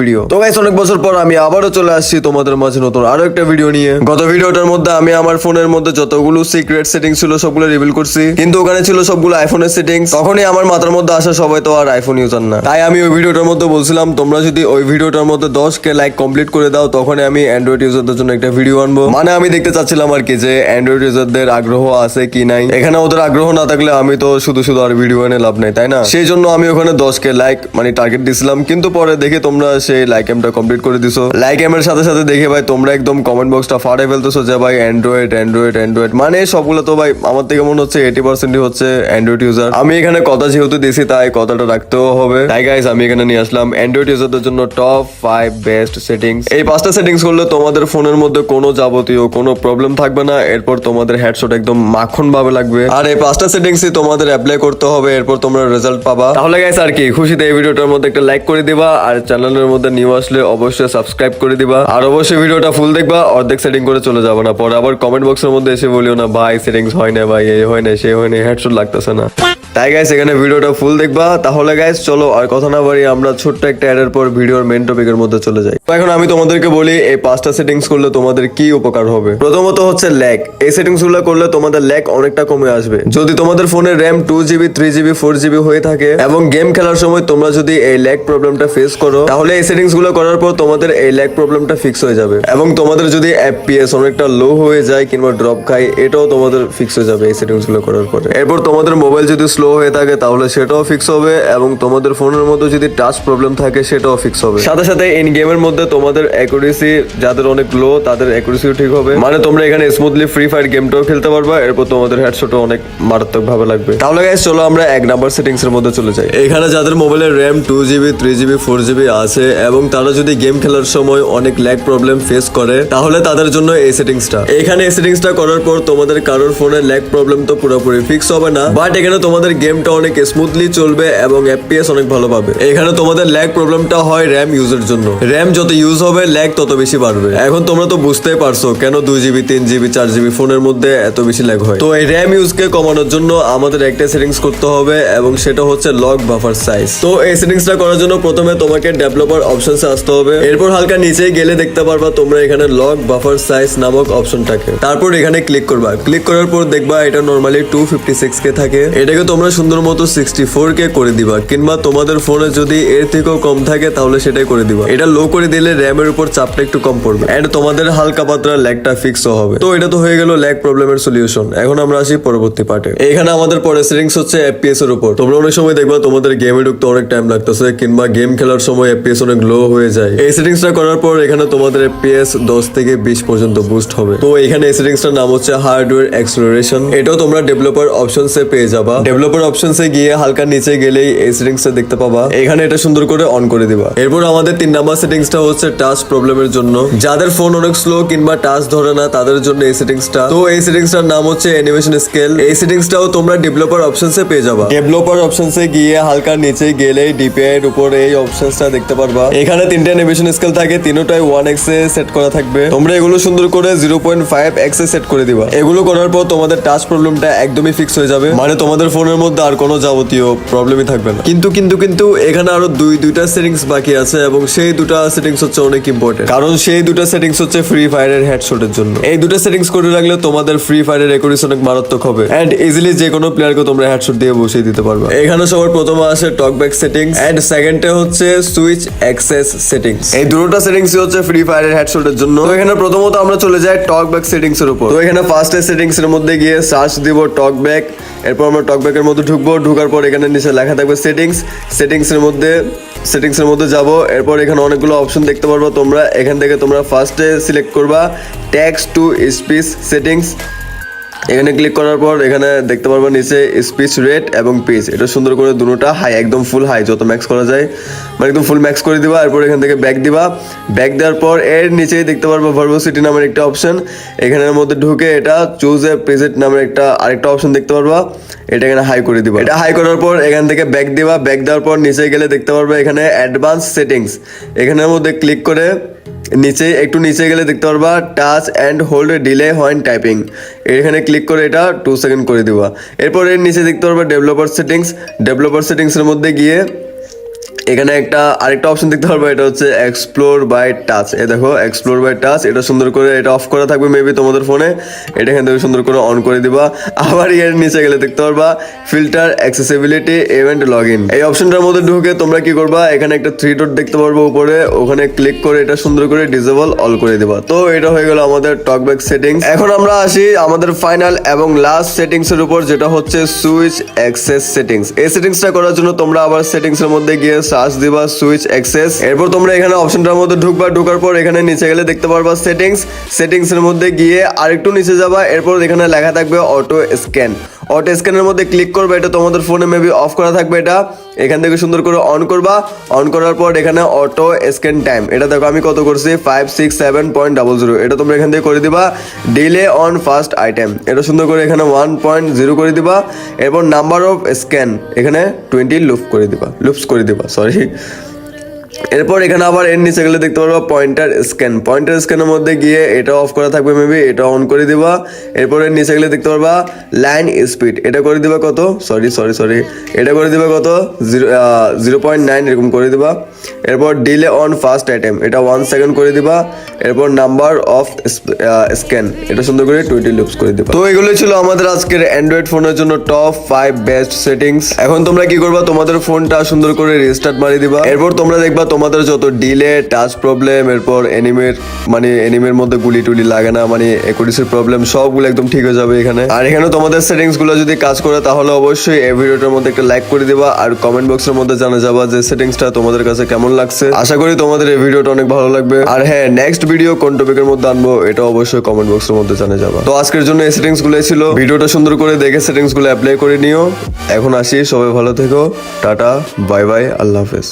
Video তো অনেক বছর পর আমি আবারও চলে আসছি তোমাদের মাঝে নতুন আরও একটা ভিডিও নিয়ে। গত ভিডিওটার মধ্যে আমি আমার মধ্যে যতগুলো সিক্রেট ছিল, সবগুলো রিভিল করছি। কিন্তু ওখানে ছিল সেটিংস তখনই আমার মাথার মধ্যে আসা সবাই তো আর আইফোন না। তাই আমি ওই ভিডিওটার মধ্যে বলছিলাম, তোমরা যদি ওই ভিডিওটার মধ্যে দশ কে লাইক কমপ্লিট করে দাও তখন আমি অ্যান্ড্রয়েড ইউজারদের জন্য একটা ভিডিও আনব। মানে আমি দেখতে চাচ্ছিলাম আর কি যে অ্যান্ড্রয়েড ইউজারদের আগ্রহ আছে কি নাই? এখানে ওদের আগ্রহ না থাকলে আমি তো শুধু শুধু আর ভিডিও এনে লাভ নেই, তাই না? সেই জন্য আমি ওখানে দশ কে লাইক মানে টার্গেট দিছিলাম, কিন্তু পরে দেখে তোমরা সেই লাইক এমটা কমপ্লিট করে দিছো। লাইক এমের সাথে সাথে দেখে ভাই তোমরা একদম কমেন্ট বক্সটা ফাড়ে ফেলতেছো যে ভাই অ্যান্ড্রয়েড অ্যান্ড্রয়েড অ্যান্ড্রয়েড মানে সবগুলো তো ভাই আমার থেকে মনে হচ্ছে এইটি পার্সেন্টই হচ্ছে অ্যান্ড্রয়েড ইউজার আমি এখানে কথা যেহেতু দিছি, তাই কথাটা রাখতেও হবে। তাই গাইস আমি এখানে নিয়ে আসলাম অ্যান্ড্রয়েড ইউজারদের জন্য টপ ফাইভ বেস্ট সেটিংস এই পাঁচটা সেটিংস করলে তোমাদের ফোনের মধ্যে কোনো যাবতীয় কোনো প্রবলেম থাকবে না। এরপর তোমাদের হেডশট একদম মাখন ভাবে লাগবে। আর এই পাঁচটা সেটিংসই তোমাদের অ্যাপ্লাই করতে হবে, এরপর তোমরা রেজাল্ট পাবা। তাহলে গাইস আর কি, খুশিতে এই ভিডিওটার মধ্যে একটা লাইক করে দিবা, আর চ্যানেলের মধ্যে নিউ আসলে অবশ্যই সাবস্ক্রাইব করে দিবা। আর অবশ্যই ভিডিওটা ফুল দেখবা, অর্ধেক সেটিং করে চলে যাবে না। পরে আবার কমেন্ট বক্সের মধ্যে এসে বলিও না, ভাই সেটিংস হয় না ভাই, এই হয় না সে হয় না হেডশট লাগতেছে না। তাই গাইস এখানে ভিডিওটা ফুল দেখবা। তাহলে গাইস চলো আর কথা না বাড়ি আমরা ছোট্ট একটা অ্যাডের পর ভিডিওর মেন টপিকের মধ্যে চলে যাই। এখন আমি তোমাদেরকে বলি, এই পাঁচটা সেটিংস করলে তোমাদের কি উপকার হবে? প্রথমত হচ্ছে ল্যাগ এই সেটিংসগুলো করলে তোমাদের ল্যাগ অনেকটা কমে আসবে। যদি তোমাদের ফোনে RAM two GB three GB four GB হয়ে থাকে এবং গেম খেলার সময় তোমরা যদি এই ল্যাগ প্রবলেমটা ফেস করো, তাহলে এই সেটিংসগুলো করার পর তোমাদের এই ল্যাগ প্রবলেমটা ফিক্স হয়ে যাবে। এবং তোমাদের যদি এফপিএস অনেকটা লো হয়ে যায় কিংবা ড্রপ খায়, এটাও তোমাদের ফিক্স হয়ে যাবে এই সেটিংসগুলো করার পরে। এরপর তোমাদের মোবাইল যদি স্লো হয়ে থাকে, তাহলে সেটাও ফিক্স হবে এবং তোমাদের ফোনের মধ্যে যদি টাচ প্রবলেম থাকে, সেটাও ফিক্স হবে। সাথে সাথে ইন গেমের মধ্যে তোমাদের অ্যাকুরেসি যাদের অনেক লো তাদের অ্যাকুরেসিও ঠিক হবে। মানে তোমরা এখানে স্মুথলি ফ্রি ফায়ার গেমটাও খেলতে পারবা, এরপর তোমাদের হেডশটও অনেক মারাত্মক ভাবে লাগবে। তাহলে গাইস চলো আমরা এক নাম্বার সেটিংস এর মধ্যে চলে যাই। এখানে যাদের মোবাইলের RAM two GB three GB four GB আছে এবং তারা যদি গেম খেলার সময় অনেক ল্যাগ প্রবলেম ফেস করে, তাহলে তাদের জন্য এই সেটিংসটা এখানে এই সেটিংসটা করার পর তোমাদের কারোর ফোনে ল্যাগ প্রবলেম তো পুরোপুরি ফিক্স হবে না বাট এখানে তোমাদের গেমটা অনেক স্মুথলি চলবে এবং এফপিএস অনেক ভালো পাবে। এখানে তোমাদের ল্যাগ প্রবলেমটা হয় র্যাম ইউজের জন্য। র্যাম যত ইউজ হবে ল্যাগ তত বেশি বাড়বে। এখন তোমরা তো বুঝতেই পারছ কেন দুই জিবি তিন জিবি চার জিবি ফোনের মধ্যে এত বেশি ল্যাগ হয়। তো এই র্যাম ইউজকে কমানোর জন্য আমাদের একটা সেটিংস করতে হবে এবং সেটা হচ্ছে লক বাফার সাইজ তো এই সেটিংসটা করার জন্য প্রথমে তোমাকে ডেভেলপার অপশনসে আসতে হবে। এরপর হালকা নিচে গেলে দেখতে পারবা তোমরা এখানে লক বাফার সাইজ নামক অপশনটাকে তারপর এখানে ক্লিক করবা। ক্লিক করার পর দেখবা এটা normally two fifty six K থাকে। এটাকে তোমরা সুন্দর মতো সিক্সটি ফোর কে করে দিবা। কিংবা তোমাদের ফোনে যদি এর থেকেও কম থাকে তাহলে সেটাই করে দিবা। এটা লো করে দিলে র্যামের উপর চাপটা একটু কম পড়বে। এন্ড তোমাদের হালকা পাতলা ল্যাগটা ফিক্সও হবে। তো এটা তো হয়ে গেল ল্যাগ প্রবলেমের সলিউশন এখন আমরা আসি পরবর্তী পার্টে এখানে আমাদের পরে সেটিংস হচ্ছে এফপিএস এর উপর। তোমরা অনেক সময় দেখবা তোমাদের গেমে ঢুকতে অনেক টাইম লাগতেছে, কিংবা গেম খেলার সময় এফপিএস অনেক লো হয়ে যায়। এই সেটিংসটা করার পর এখানে তোমাদের এফপিএস দশ থেকে বিশ পর্যন্ত বুস্ট হবে। তো এখানে এই সেটিংসটার নাম হচ্ছে হার্ডওয়্যার এক্সপ্লোরেশন এটাও তোমরা ডেভেলপার অপশনসে পেয়ে যাবা। ডেভেলপার অপশনসে গিয়ে হালকা নিচে গেলেই এই সেটিংসটা দেখতে পাবা। এখানে এটা সুন্দর করে অন করে দিবা। এরপর আমাদের তিন নাম্বার সেটিংসটা হচ্ছে টাচ প্রবলেমের জন্য। যাদের ফোন অনেক স্লো কিংবা টাচ ধরে না, তাদের জন্য এই সেটিংসটা তো এই সেটিংসটার নাম হচ্ছে অ্যানিমেশন স্কেল এই সেটিংসটাও তোমরা ডেভেলপার অপশনসে পেয়ে যাবা। ডেভেলপার অপশনসে গিয়ে হালকা নিচে গেলেই ডিপিআই এর উপরে এই অপশনসটা দেখতে পারবা। এখানে তিনটা অ্যানিমেশন স্কেল থাকে, তিনটাই ওয়ান এক্স এ সেট করা থাকবে। তোমরা এগুলো সুন্দর করে জিরো পয়েন্ট ফাইভ এক্স এ সেট করে দিবা। এগুলো করার পর তোমাদের টাচ প্রবলেমটা একদমই ফিক্স হয়ে যাবে। মানে তোমাদের ফোনের মধ্যে আর কোনো যাবতীয় প্রবলেমই থাকবে না। কিন্তু কিন্তু কিন্তু এখানে আরও দুই, দুইটা সেটিংস বাকি আছে এবং সেই দুটা সেটিংস হচ্ছে অনেক ইম্পর্টেন্ট কারণ সেই দুটা সেটিংস হচ্ছে ফ্রি ফায়ারের হেডশটের জন্য। এই দুটো সেটিংস করে রাখলে তোমাদের ফ্রি ফায়ারের একুরেসি অনেক মারাত্মক হবে। এন্ড ইজিলি যে কোনো প্লেয়ারকে তোমরা হেডশট দিয়ে বসিয়ে দিতে পারবে। এখানে সবার প্রথমে আসে টকব্যাক সেটিংস এন্ড সেকেন্ডে হচ্ছে সুইচ অ্যাক্সেস সেটিংস এই দুটোটা সেটিংস হচ্ছে ফ্রি ফায়ারের হেডশটের জন্য। তো এখানে প্রথমত আমরা চলে যাই টকব্যাক সেটিংস এর উপর। তো এখানে ফার্স্টে সেটিংস এর মধ্যে গিয়ে সার্চ দিব টকব্যাক এরপর আমরা টকব্যাকের মধ্যে ঢুকবো ঢুকার পর এখানে নিচে লেখা থাকবে সেটিংস সেটিংস এর মধ্যে সেটিংস এর মধ্যে যাব এরপর এখানে অনেকগুলো অপশন দেখতে পারব তোমরা। এখান থেকে তোমরা ফার্স্টে সিলেক্ট করবা ট্যাক্স টু স্পিচ সেটিংস এখানে ক্লিক করার পর এখানে দেখতে পারব নিচে স্পিচ রেট এবং পিচ এটা সুন্দর করে দুটোটা হাই একদম ফুল হাই যত ম্যাক্স করা যায় মানে একদম ফুল ম্যাক্স করে দিবা, এরপর এখান থেকে ব্যাক দিবা। ব্যাক দেওয়ার পর এর নিচেই দেখতে পারব ভার্বোসিটি নামের একটা অপশন এখানের মধ্যে ঢুকে এটা চুজ এ প্রেজেন্ট নামের একটা আরেকটা অপশন দেখতে পারবা। এটা এখানে হাই করে দিবা। এটা হাই করার পর এখান থেকে ব্যাক দিবা। ব্যাক দেওয়ার পর নিচে গেলে দেখতে পারবে এখানে অ্যাডভান্স সেটিংস এখানের মধ্যে ক্লিক করে নিচে, একটু নিচে গেলে দেখতে পারবা touch and hold delay when typing এখানে ক্লিক করে এটা টু সেকেন্ড করে দেওয়া এরপর এর নিচে দেখতে পারবা ডেভেলপার সেটিংস ডেভেলপার সেটিংসের মধ্যে গিয়ে এখানে একটা আরেকটা অপশন দেখতে পারব, এটা হচ্ছে এক্সপ্লোর বাই টাচ এ দেখো এক্সপ্লোর বাই টাচ এটা সুন্দর করে এটা অফ করা থাকবে মেবি তোমাদের ফোনে এটা এখান থেকে সুন্দর করে অন করে দিবা। আবার এর নিচে গেলে দেখতে পারবা filter accessibility event log in এই অপশনটার মধ্যে ঢুকে তোমরা কি করবা, এখানে একটা থ্রি ডট দেখতে পারব উপরে, ওখানে ক্লিক করে এটা সুন্দর করে ডিসেবল অল করে দিবা। তো এটা হয়ে গেল আমাদের টকব্যাক সেটিংস এখন আমরা আসি আমাদের ফাইনাল এবং লাস্ট সেটিংস এর উপর, যেটা হচ্ছে সুইচ অ্যাক্সেস সেটিংস এই সেটিংসটা করার জন্য তোমরা আবার সেটিংস এর মধ্যে গিয়ে সার্চ দিবা, সুইচ, অ্যাক্সেস। এরপর তোমরা এখানে অপশনটার মধ্যে ঢুকবা। ঢোকার পর এখানে নিচে গেলে দেখতে পারবা সেটিংস। সেটিংস এর মধ্যে গিয়ে আরেকটু নিচে যাবা। এরপর এখানে লেখা থাকবে অটো স্ক্যান। অটো স্ক্যানের মধ্যে ক্লিক করবে, এটা তোমাদের ফোনে মেবি অফ করা থাকবে এটা। এখান থেকে সুন্দর করে অন করবা। অন করার পর এখানে অটো স্ক্যান টাইম এটা দেখো আমি কত করছি? Five six seven point double zero এটা তোমরা এখান থেকে করে দিবা। ডিলে অন ফার্স্ট আইটেম এটা সুন্দর করে এখানে ওয়ান পয়েন্ট জিরো করে দিবা। এরপর নাম্বার অফ স্ক্যান এখানে টোয়েন্টি লুপ করে দিবা। লুপস করে দিবা সরি এরপর এখানে আবার এর নিচে গেলে দেখতে পারবা পয়েন্টার স্ক্যান পয়েন্টার স্ক্যানের মধ্যে গিয়ে এটা অফ করা থাকবে মেবি এটা অন করে দিবা। এরপর এর নিচে গেলে দেখতে পারবা লাইন স্পিড এটা করে দিবা কত? সরি সরি সরি এটা করে দিবা কত? জিরো জিরো পয়েন্ট নাইন এরকম করে দিবা। এরপর ডিলে অন ফার্স্ট আইটেম এটা ওয়ান সেকেন্ড করে দিবা। এরপর নাম্বার অফ স্ক্যান এটা সুন্দর করে টোয়েন্টি লুপস করে দিবা। তো এগুলো ছিল আমাদের আজকের অ্যান্ড্রয়েড ফোনের জন্য টপ ফাইভ বেস্ট সেটিংস এখন তোমরা কি করবা? তোমাদের ফোনটা সুন্দর করে রিস্টার্ট মারি দিবা। এরপর তোমরা দেখবা তোমাদের যত ডিলে টাচ প্রবলেম এরপর এনিমের মানে এনিমের মধ্যে গুলি টুলি লাগে না মানে একুডিসের প্রবলেম সবগুলো একদম ঠিক হয়ে যাবে এখানে। আর এখানে তোমাদের সেটিংসগুলো যদি কাজ করে, তাহলে অবশ্যই এই ভিডিওটার মধ্যে একটা লাইক করে দিবা, আর কমেন্ট বক্সের মধ্যে জানা যাবা যে সেটিংসটা তোমাদের কাছে কেমন লাগছে? আশা করি তোমাদের এই ভিডিওটা অনেক ভালো লাগবে। আর হ্যাঁ নেক্সট ভিডিও কোন টপিকের মধ্যে আনব, এটা অবশ্যই কমেন্ট বক্সের মধ্যে জানা যাবা। তো আজকের জন্য এই সেটিংসগুলো ছিল। ভিডিওটা সুন্দর করে দেখে সেটিংসগুলো অ্যাপ্লাই করে নিও। এখন আসি, সবাই ভালো থেকো। টাটা বাই বাই আল্লাহ হাফেজ।